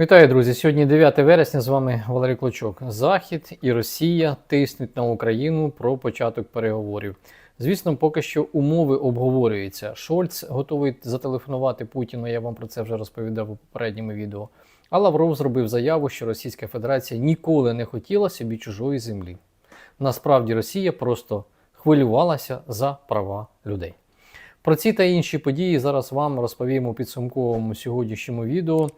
Вітаю, друзі! Сьогодні 9 вересня. З вами Валерій Клочок. Захід і Росія тиснуть на Україну про початок переговорів. Звісно, поки що умови обговорюються. Шольц готовий зателефонувати Путіну. Я вам про це вже розповідав у попередньому відео. А Лавров зробив заяву, що Російська Федерація ніколи не хотіла собі чужої землі. Насправді Росія просто хвилювалася за права людей. Про ці та інші події зараз вам розповім у підсумковому сьогоднішньому відео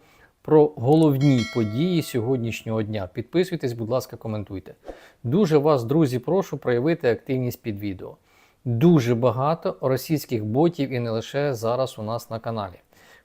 про головні події сьогоднішнього дня. Підписуйтесь, будь ласка, коментуйте. Дуже вас, друзі, прошу проявити активність під відео. Дуже багато російських ботів і не лише зараз у нас на каналі.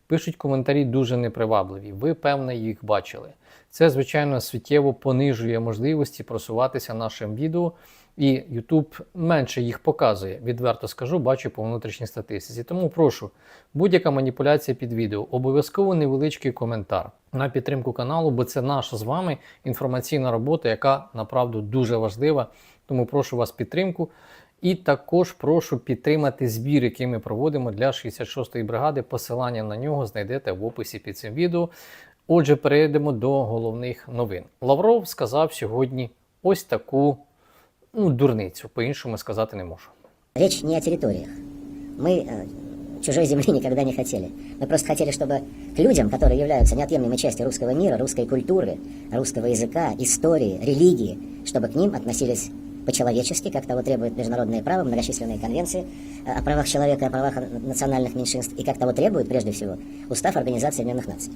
Пишуть коментарі дуже непривабливі. Ви, певне, їх бачили. Це, звичайно, суттєво понижує можливості просуватися нашим відео, і YouTube менше їх показує. Відверто скажу, бачу по внутрішній статистиці. Тому прошу, будь-яка маніпуляція під відео, обов'язково невеличкий коментар на підтримку каналу, бо це наша з вами інформаційна робота, яка направду дуже важлива. Тому прошу вас підтримку. І також прошу підтримати збір, який ми проводимо для 66-ї бригади. Посилання на нього знайдете в описі під цим відео. Отже, перейдемо до головних новин. Лавров сказав сьогодні ось таку ну, дурницю, по-іншому сказати не можу. Речь не о территориях. Мы э, чужой земли никогда не хотели. Мы просто хотели, чтобы к людям, которые являются неотъемлемой частью русского мира, русской культуры, русского языка, истории, религии, чтобы к ним относились по-человечески, как того требует международное право, многочисленные конвенции э, о правах человека, о правах национальных меньшинств, и как того требует, прежде всего, Устав Организации Объединенных Наций.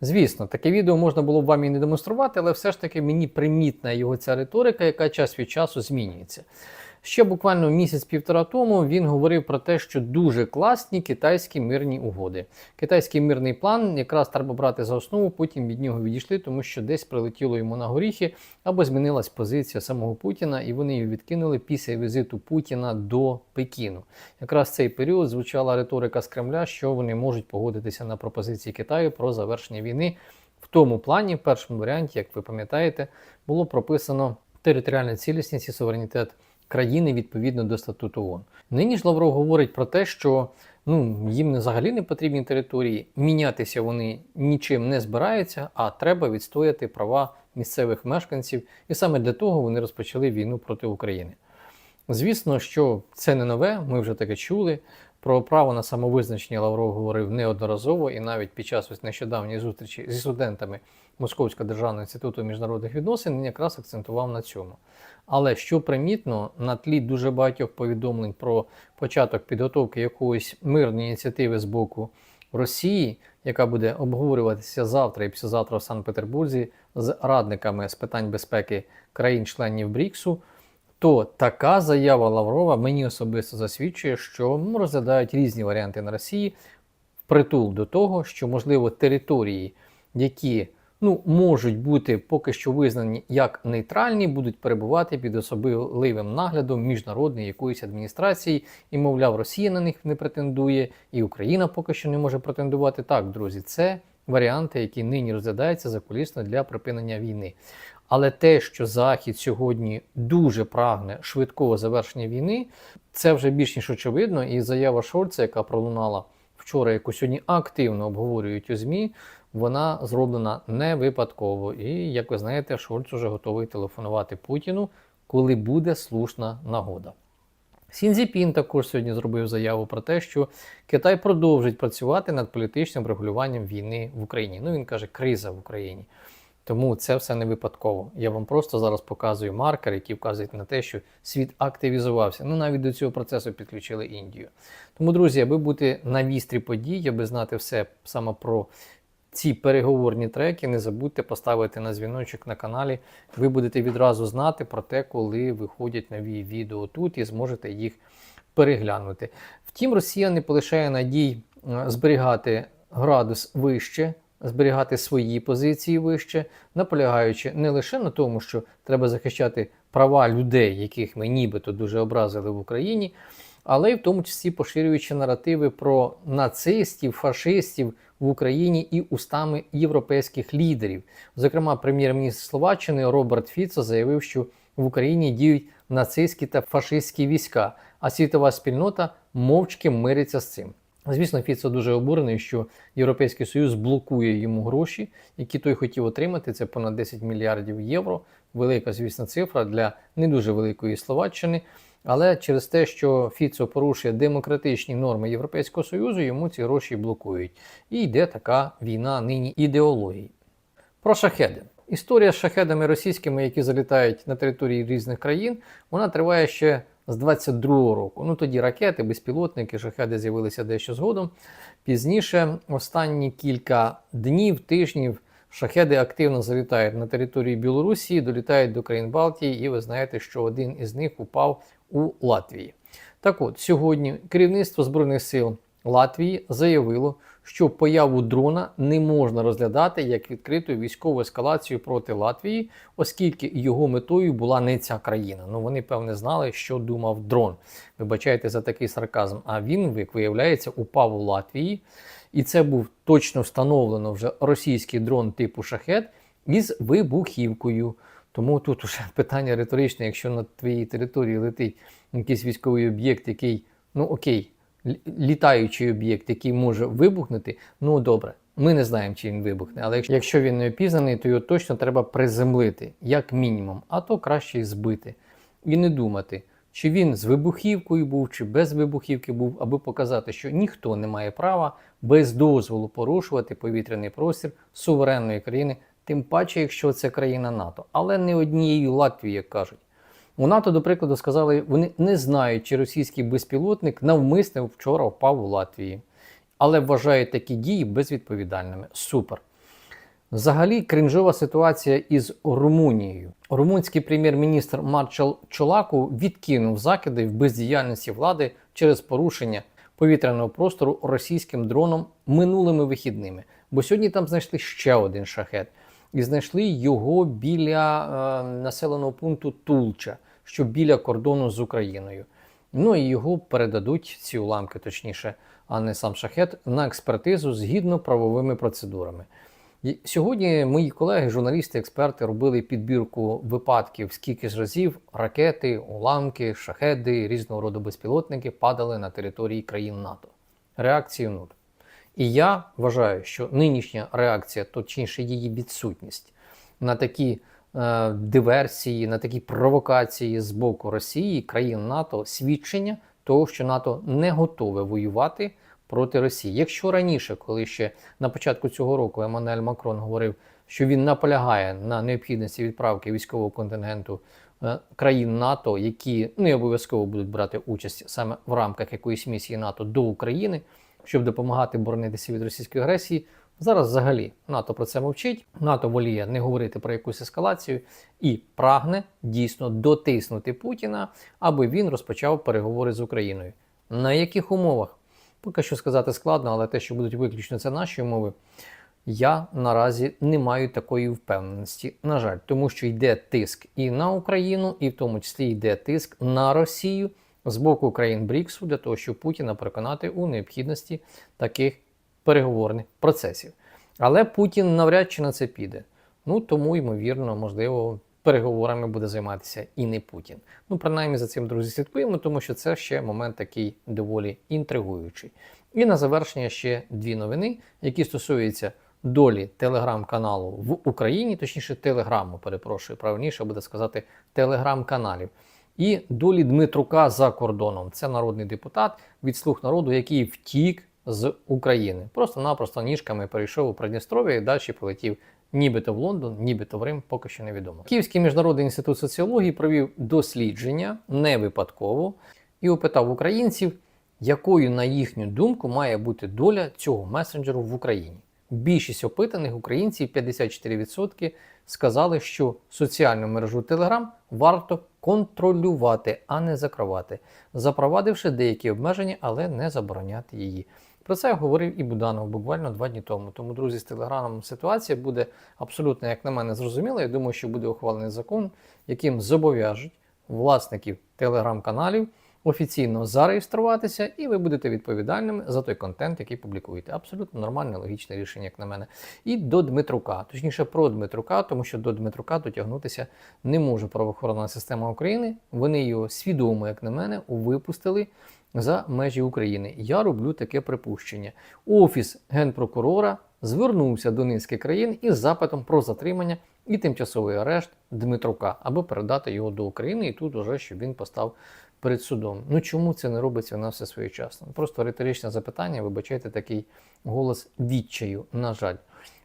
Звісно, таке відео можна було б вам і не демонструвати, але все ж таки мені примітна його ця риторика, яка час від часу змінюється. Ще буквально місяць-півтора тому він говорив про те, що дуже класні китайські мирні угоди. Китайський мирний план якраз треба брати за основу, потім від нього відійшли, тому що десь прилетіло йому на горіхи або змінилась позиція самого Путіна, і вони її відкинули після візиту Путіна до Пекіну. Якраз цей період звучала риторика з Кремля, що вони можуть погодитися на пропозиції Китаю про завершення війни. В тому плані, в першому варіанті, як ви пам'ятаєте, було прописано територіальна цілісність і суверенітет країни відповідно до статуту ООН. Нині ж Лавров говорить про те, що ну, їм взагалі не потрібні території, мінятися вони нічим не збираються, а треба відстояти права місцевих мешканців, і саме для того вони розпочали війну проти України. Звісно, що це не нове, ми вже таке чули. Про право на самовизначення Лавров говорив неодноразово, і навіть під час нещодавньої зустрічі зі студентами Московського державного інституту міжнародних відносин він якраз акцентував на цьому. Але що примітно, на тлі дуже багатьох повідомлень про початок підготовки якоїсь мирної ініціативи з боку Росії, яка буде обговорюватися завтра і післязавтра в Санкт-Петербурзі з радниками з питань безпеки країн-членів БРІКСу, то така заява Лаврова мені особисто засвідчує, що ну, розглядають різні варіанти на Росії впритул до того, що можливо території, які ну, можуть бути поки що визнані як нейтральні, будуть перебувати під особливим наглядом міжнародної якоїсь адміністрації, і, мовляв, Росія на них не претендує, і Україна поки що не може претендувати. Так, друзі, це варіанти, які нині розглядаються закулісно для припинення війни. Але те, що Захід сьогодні дуже прагне швидкого завершення війни, це вже більш ніж очевидно. І заява Шольца, яка пролунала вчора, яку сьогодні активно обговорюють у ЗМІ, вона зроблена не випадково. І, як ви знаєте, Шольц уже готовий телефонувати Путіну, коли буде слушна нагода. Сінзіпін також сьогодні зробив заяву про те, що Китай продовжить працювати над політичним регулюванням війни в Україні. Ну він каже, криза в Україні. Тому це все не випадково. Я вам просто зараз показую маркер, які вказують на те, що світ активізувався. Ну навіть до цього процесу підключили Індію. Тому, друзі, аби бути на вістрі подій, аби знати все саме про ці переговорні треки, не забудьте поставити на дзвіночок на каналі. Ви будете відразу знати про те, коли виходять нові відео тут і зможете їх переглянути. Втім, Росія не полишає надій е, зберігати градус вище зберігати свої позиції вище, наполягаючи не лише на тому, що треба захищати права людей, яких ми нібито дуже образили в Україні, але й в тому числі поширюючи наративи про нацистів, фашистів в Україні і устами європейських лідерів. Зокрема, прем'єр-міністр Словаччини Роберт Фіцо заявив, що в Україні діють нацистські та фашистські війська, а світова спільнота мовчки мириться з цим. Звісно, Фіцо дуже обурений, що Європейський Союз блокує йому гроші, які той хотів отримати. Це понад 10 мільярдів євро. Велика, звісно, цифра для не дуже великої Словаччини. Але через те, що Фіцо порушує демократичні норми Європейського Союзу, йому ці гроші блокують. І йде така війна нині ідеології. Про шахеди. Історія з шахедами російськими, які залітають на території різних країн, вона триває ще з 22-го року. Ну тоді ракети, безпілотники, шахеди з'явилися дещо згодом. Пізніше, останні кілька днів, тижнів, шахеди активно залітають на території Білорусі, долітають до країн Балтії, і ви знаєте, що один із них упав у Латвії. Так от, сьогодні керівництво Збройних сил Латвії заявило, що появу дрона не можна розглядати як відкриту військову ескалацію проти Латвії, оскільки його метою була не ця країна. Ну вони певне знали, що думав дрон. Вибачайте за такий сарказм. А він, як виявляється, упав у Латвії, і це був точно встановлено вже російський дрон типу шахет із вибухівкою. Тому тут уже питання риторичне, якщо на твоїй території летить якийсь військовий об'єкт, який, ну окей, літаючий об'єкт, який може вибухнути, ну добре. Ми не знаємо, чи він вибухне, але якщо- він не опізнаний, то його точно треба приземлити, як мінімум, а то краще збити. І не думати, чи він з вибухівкою був, чи без вибухівки був, аби показати, що ніхто не має права без дозволу порушувати повітряний простір суверенної країни, тим паче, якщо це країна НАТО, але не однією Латвії, як кажуть. У НАТО, до прикладу, сказали, вони не знають, чи російський безпілотник навмисне вчора впав у Латвії, але вважають такі дії безвідповідальними. Супер. Взагалі, кринжова ситуація із Румунією. Румунський прем'єр-міністр Марчал Чолаку відкинув закиди в бездіяльності влади через порушення повітряного простору російським дроном минулими вихідними. Бо сьогодні там знайшли ще один шахет, і знайшли його біля е, населеного пункту Тулча, що біля кордону з Україною. Ну і його передадуть ці уламки, точніше, а не сам шахет, на експертизу згідно правовими процедурами. І Сьогодні мої колеги, журналісти, експерти робили підбірку випадків, скільки ж разів ракети, уламки, шахеди, різного роду безпілотники падали на території країн НАТО. Реакції нуль. І я вважаю, що нинішня реакція, точніше її відсутність на такі диверсії, на такі провокації з боку Росії, країн НАТО, свідчення того, що НАТО не готове воювати проти Росії. Якщо раніше, коли ще на початку цього року Еммануель Макрон говорив, що він наполягає на необхідності відправки військового контингенту е, країн НАТО, які не обов'язково будуть брати участь саме в рамках якоїсь місії НАТО до України, щоб допомагати боронитися від російської агресії. Зараз взагалі НАТО про це мовчить. НАТО воліє не говорити про якусь ескалацію і прагне дійсно дотиснути Путіна, аби він розпочав переговори з Україною. На яких умовах? Поки що сказати складно, але те, що будуть виключно це наші умови, я наразі не маю такої впевненості. На жаль, тому що йде тиск і на Україну, і в тому числі йде тиск на Росію з боку країн Бріксу для того, щоб Путіна переконати у необхідності таких переговорних процесів. Але Путін навряд чи на це піде. Ну тому, ймовірно, можливо, переговорами буде займатися і не Путін. Ну, принаймні за цим, друзі, слідкуємо, тому що це ще момент такий доволі інтригуючий. І на завершення ще дві новини, які стосуються долі телеграм-каналу в Україні, точніше, телеграму, перепрошую, правильніше буде сказати телеграм-каналів. І долі Дмитрука за кордоном. Це народний депутат від слуг народу, який втік з України. Просто-напросто ніжками перейшов у Придністров'я і далі полетів нібито в Лондон, нібито в Рим, поки що невідомо. Київський міжнародний інститут соціології провів дослідження не випадково і опитав українців, якою, на їхню думку, має бути доля цього месенджеру в Україні. Більшість опитаних українців, 54%, сказали, що соціальну мережу Telegram варто контролювати, а не закривати, запровадивши деякі обмеження, але не забороняти її. Про це говорив і Буданов буквально два дні тому. Тому, друзі, з телеграмом ситуація буде абсолютно, як на мене, зрозуміла. Я думаю, що буде ухвалений закон, яким зобов'яжуть власників телеграм-каналів офіційно зареєструватися, і ви будете відповідальними за той контент, який публікуєте. Абсолютно нормальне, логічне рішення, як на мене. І до Дмитрука, точніше про Дмитрука, тому що до Дмитрука дотягнутися не може правоохоронна система України. Вони його свідомо, як на мене, випустили за межі України. Я роблю таке припущення. Офіс генпрокурора звернувся до низки країн із запитом про затримання і тимчасовий арешт Дмитрука, аби передати його до України, і тут уже щоб він постав перед судом. Ну чому це не робиться на все своєчасно? Просто риторичне запитання, вибачайте такий голос відчаю, на жаль.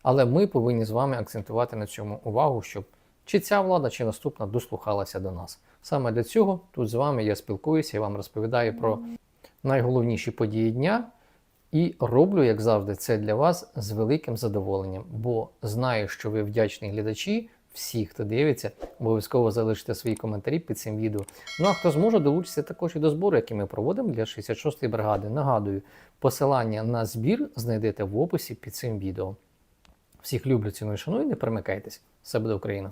Але ми повинні з вами акцентувати на цьому увагу, щоб чи ця влада, чи наступна дослухалася до нас. Саме для цього тут з вами я спілкуюся і вам розповідаю про найголовніші події дня. І роблю, як завжди, це для вас з великим задоволенням, бо знаю, що ви вдячні глядачі. Всі, хто дивиться, обов'язково залиште свої коментарі під цим відео. Ну а хто зможе, долучитися також і до збору, який ми проводимо для 66-ї бригади. Нагадую, посилання на збір знайдете в описі під цим відео. Всіх люблю, ціную, шаную, не перемикайтесь. Все буде Україна!